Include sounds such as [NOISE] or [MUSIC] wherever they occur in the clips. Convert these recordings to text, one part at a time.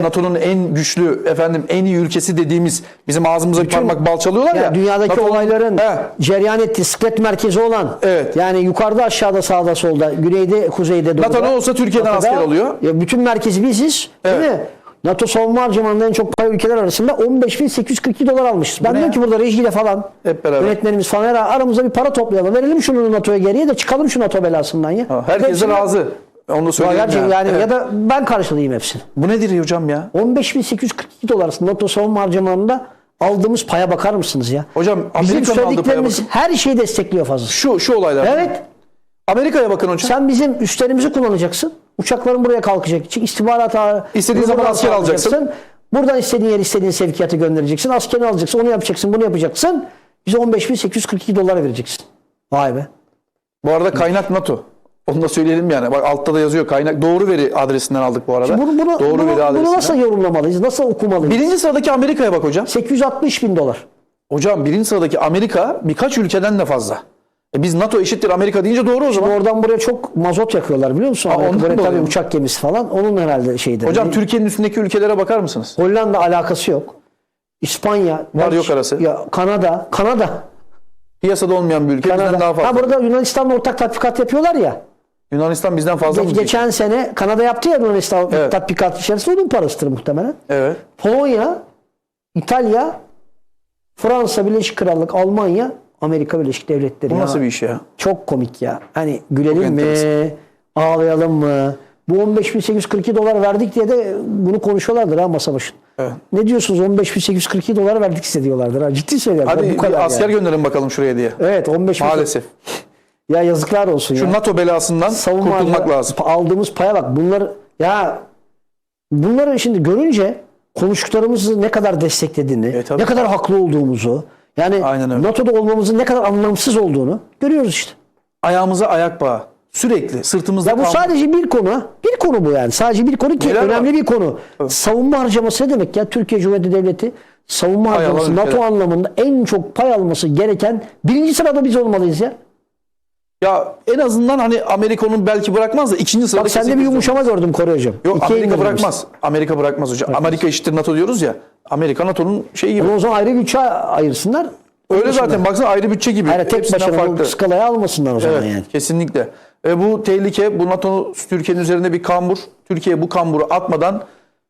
NATO'nun en güçlü efendim en iyi ülkesi dediğimiz bizim ağzımıza bir parmak bal çalıyorlar ya. Yani dünyadaki NATO'nun- olayların He. cereyan ettiği sıklet merkezi olan Evet. yani yukarıda aşağıda sağda solda güneyde kuzeyde doğuda. NATO ne olsa Türkiye'den NATO'da- asker alıyor. Ya bütün merkezi biziz değil Evet. mi? NATO savunma harcamanında en çok pay ülkeler arasında 15.842 dolar almışız. Ben diyorum ya? ki burada rejiyle falan Hep beraber. yönetmenimiz falan aramızda bir para toplayalım. Verelim şunu NATO'ya geriye de çıkalım şu NATO belasından ya. Ha, Herkes razı. Onu da söyleyeyim ya. yani Evet. ya da ben karşılayayım hepsini. Bu nedir hocam ya? 15.842 dolar NATO savunma harcamalarında aldığımız paya bakar mısınız ya? Hocam Bizim Amerika'nın aldığı paya söylediklerimiz bakın. her şeyi destekliyor fazla. Şu şu olaylar. Evet. Amerika'ya bakın hocam. Sen bizim üstlerimizi kullanacaksın. Uçakların buraya kalkacak. için istihbarat ağı- İstediğin zaman buradan asker alacaksın. Buradan istediğin yer istediğin sevkiyatı göndereceksin. Askerini alacaksın. Onu yapacaksın. Bunu yapacaksın. Bize 15.842 dolar vereceksin. Vay be. Bu arada kaynak NATO. Onu da söyleyelim yani. Bak altta da yazıyor kaynak. Doğru veri adresinden aldık bu arada. Bunu, bunu, Doğru bunu, veri bunu adresinden. nasıl yorumlamalıyız? Nasıl okumalıyız? Birinci sıradaki Amerika'ya bak hocam. 860 bin dolar. Hocam birinci sıradaki Amerika birkaç ülkeden de fazla. E biz NATO eşittir Amerika deyince doğru o zaman. Oradan buraya çok mazot yakıyorlar biliyor musun? Amerika böyle tabii uçak gemisi falan. Onun herhalde şeydir. Hocam Yani Türkiye'nin üstündeki ülkelere bakar mısınız? Hollanda alakası yok. İspanya. Var, Belç- yok arası. Ya Kanada. Kanada. Piyasada olmayan bir ülke bizden Kanada. daha fazla. Ha burada Yunanistan'la ortak tatbikat yapıyorlar ya. Yunanistan bizden fazla Ge- mı? geçen sene Kanada yaptı ya Yunanistan Evet. tatbikat içerisinde onun parasıdır muhtemelen. Evet. Polonya, İtalya, Fransa, Birleşik Krallık, Almanya, Amerika Birleşik Devletleri. Bu ya. nasıl bir iş ya? Çok komik ya. Hani gülelim Çok mi? enteresan. Ağlayalım mı? Bu 15.842 dolar verdik diye de bunu konuşuyorlardır ha masa başında. Evet. Ne diyorsunuz 15.842 dolar verdik size diyorlardır ha. Ciddi söylüyorum. Hadi bu kadar bir asker yani. gönderin bakalım şuraya diye. Evet 15 Maalesef. Ya yazıklar olsun Şu ya. NATO belasından Savunma kurtulmak lazım. Aldığımız paya bak. Bunlar ya bunları şimdi görünce konuştuklarımızı ne kadar desteklediğini, E, tabii. ne kadar haklı olduğumuzu, yani Aynen öyle. NATO'da olmamızın ne kadar anlamsız olduğunu görüyoruz işte. Ayağımıza ayak bağı. Sürekli sırtımızda Ya bu kalmış. sadece bir konu. Bir konu bu yani. Sadece bir konu ki Neler var? önemli bir konu. Savunma harcaması ne demek ya? Türkiye Cumhuriyeti Devleti savunma alan harcaması NATO ülkeler. anlamında en çok pay alması gereken birinci sırada biz olmalıyız ya. Ya en azından hani Amerika'nın belki bırakmaz da ikinci sırada Bak sende bir yumuşama gördüm Kore hocam. Yok İkiye Amerika bırakmaz. Amerika bırakmaz hocam. Amerika eşittir NATO diyoruz ya. Amerika NATO'nun şeyi gibi. Ama o zaman ayrı bütçe ayırsınlar. Öyle Dışında. zaten baksana ayrı bütçe gibi. Hayır, tek başına farklı. skalaya almasınlar o zaman Evet, yani. kesinlikle. E, bu tehlike, bu NATO Türkiye'nin üzerinde bir kambur. Türkiye bu kamburu atmadan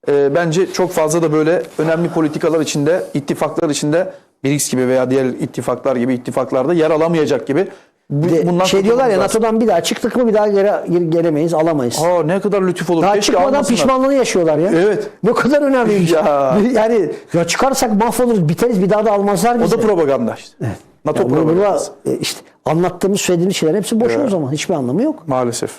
e, bence çok fazla da böyle önemli politikalar içinde, ittifaklar içinde BRICS gibi veya diğer ittifaklar gibi ittifaklarda yer alamayacak gibi. De bundan şey diyorlar ya lazım. NATO'dan bir daha çıktık mı bir daha geri, gelemeyiz, alamayız. Aa, ne kadar lütuf olur. daha Keşke çıkmadan almasınlar. pişmanlığını yaşıyorlar ya. Evet. Ne kadar önemli. [LAUGHS] Ya. Yani ya çıkarsak mahvoluruz, biteriz bir daha da almazlar O bizi. da propaganda işte. NATO Ya propagandası. e, işte anlattığımız söylediğimiz şeyler hepsi boşu o zaman. Hiçbir anlamı yok. Maalesef.